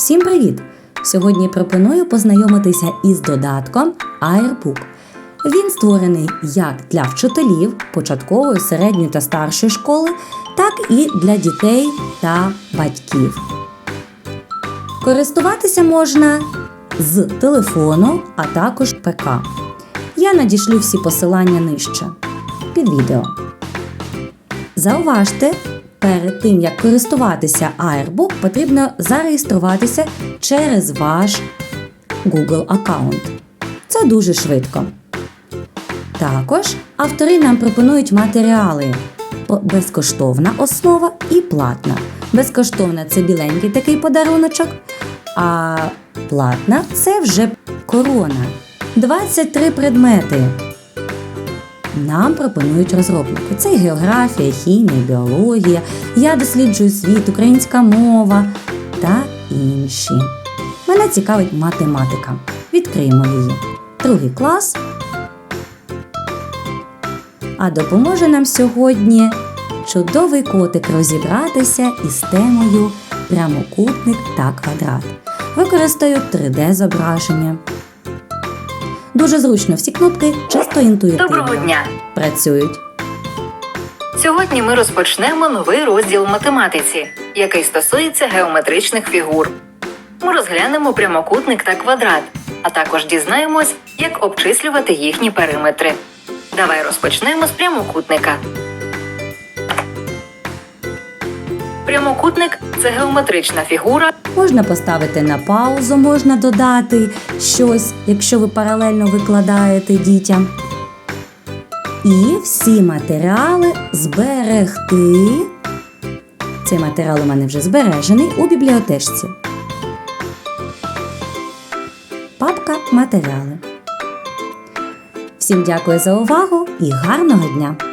Всім привіт! Сьогодні пропоную познайомитися із додатком Airbook. Він створений як для вчителів початкової, середньої та старшої школи, так і для дітей та батьків. Користуватися можна з телефону, а також ПК. Я надішлю всі посилання нижче під відео. Зауважте, перед тим як користуватися Airbook, потрібно зареєструватися через ваш Google аккаунт. Це дуже швидко. Також автори нам пропонують матеріали безкоштовна основа і платна. Безкоштовна це біленький такий подаруночок, а платна це вже корона. 23 предмети. Нам пропонують розробники. Це географія, хімія, біологія, я досліджую світ, українська мова та інші. Мене цікавить математика. Відкриємо її. Другий клас. А допоможе нам сьогодні чудовий котик розібратися із темою прямокутник та квадрат. Використаю 3D-зображення. Дуже зручно всі кнопки чисто інтуїтивно Доброго дня! працюють. Сьогодні ми розпочнемо новий розділ математиці, який стосується геометричних фігур. Ми розглянемо прямокутник та квадрат, а також дізнаємось, як обчислювати їхні периметри. Давай розпочнемо з прямокутника. Прямокутник це геометрична фігура, Можна поставити на паузу, можна додати щось, якщо ви паралельно викладаєте дітям. І всі матеріали зберегти. Цей матеріал у мене вже збережений у бібліотечці. Папка матеріали. Всім дякую за увагу і гарного дня!